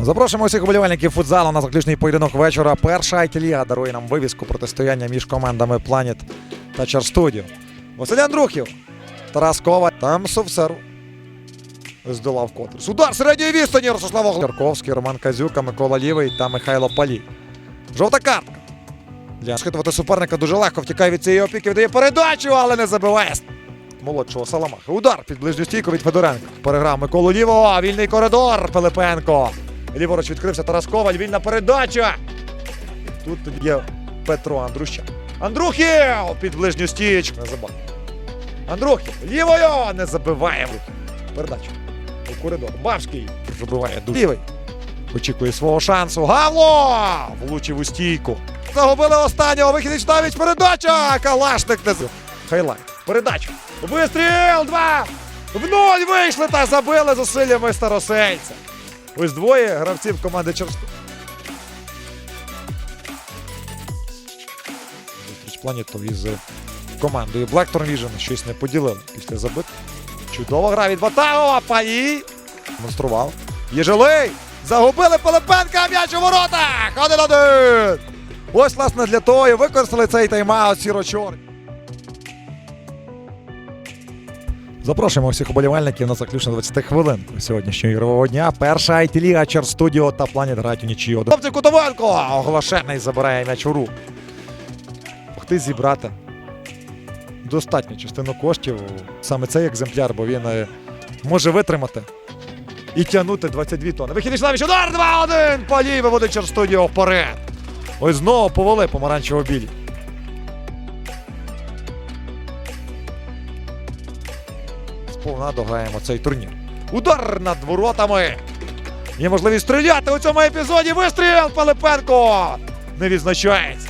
Запрошуємо усіх вболівальників футзалу на заключний поєдинок вечора. Перша IT-ліга дарує нам вивіску протистояння між командами Planet та Чарстудіо. Василь Андрухів, Тарас Кова, там Совсеру. Здолав Котрус. Удар середньої відстані Ростислав Огло- Роман Казюка, Микола Лівий та Михайло Палій. Жовта картка. Для схитувати суперника дуже легко втікає від цієї опіки, віддає передачу, але не забиває. Молодшого Саламаха. Удар під ближню стійку від Федоренка. Переграв Миколу Лівого. Вільний коридор. Пилипенко. Ліворуч відкрився Тарас Коваль. Вільна передача. Тут тоді є Петро Андрущак. Андрухів під ближню стічку. Не забав. Андрухів. Лівою не забиває. Передача. У коридор. Бабський забиває дуже. Лівий. Очікує свого шансу. Гавло! Влучив у стійку. Загубили останнього. Вихід навіть передача. Калашник не Хайлайт. Передача. Вистріл! Два! В ноль вийшли та забили зусиллями старосельця. Ось двоє гравців команди Черсту. Зустріч планету із командою Blackthorn Vision щось не поділили після забит. Чудова гра від Батагова. Паї. Демонстрував. Єжилий. Загубили Пилипенка. М'яч у воротах. Один-один. Ось, власне, для того і використали цей тайм-аут сіро-чорні. Запрошуємо всіх уболівальників на заключну 20 хвилин сьогоднішнього ігрового дня. Перша IT-ліга Черстудіо та Планіт грають у нічию. Хлопці Кутовенко! Оглашений забирає м'яч у руку. Могти зібрати достатню частину коштів. Саме цей екземпляр, бо він е, може витримати і тягнути 22 тонни. Вихід на м'яч. Удар 2-1! Палій виводить Черстудіо вперед. Ось знову повели помаранчево-білі. Сповна дограємо цей турнір. Удар над воротами. Є можливість стріляти у цьому епізоді. Вистріл Пилипенко! Не відзначається.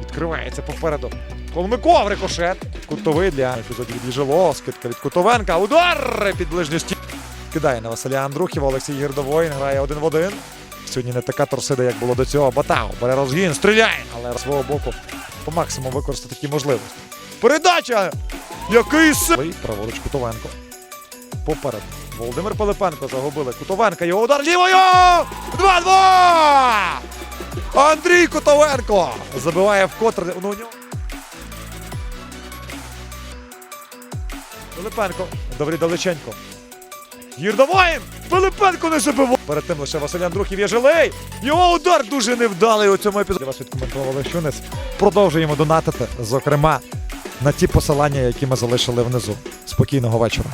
Відкривається попереду. Колмиков рикошет. Кутовий для епізодів від Єжило. Скидка від Кутовенка. Удар під ближню стіну. Кидає на Василя Андрухіва. Олексій Гірдовоїн грає один в один. Сьогодні не така торсида, як було до цього. Батау бере розгін, стріляє, але з свого боку по максимуму використати такі можливості. Передача! Який сил! Праворуч Кутовенко. Попереду. Володимир Пилипенко загубили. Кутовенка. Його удар лівою! 2-2! Андрій Кутовенко забиває вкотре. Ну, нього. Пилипенко. Добрий Далеченко. Гірдовоїн! Пилипенко не забивав! Перед тим лише Василь Андрухів є жилий. Його удар дуже невдалий у цьому епізоді. Вас відкоментували Щунець. Продовжуємо донатити, зокрема, на ті посилання, які ми залишили внизу. Спокійного вечора.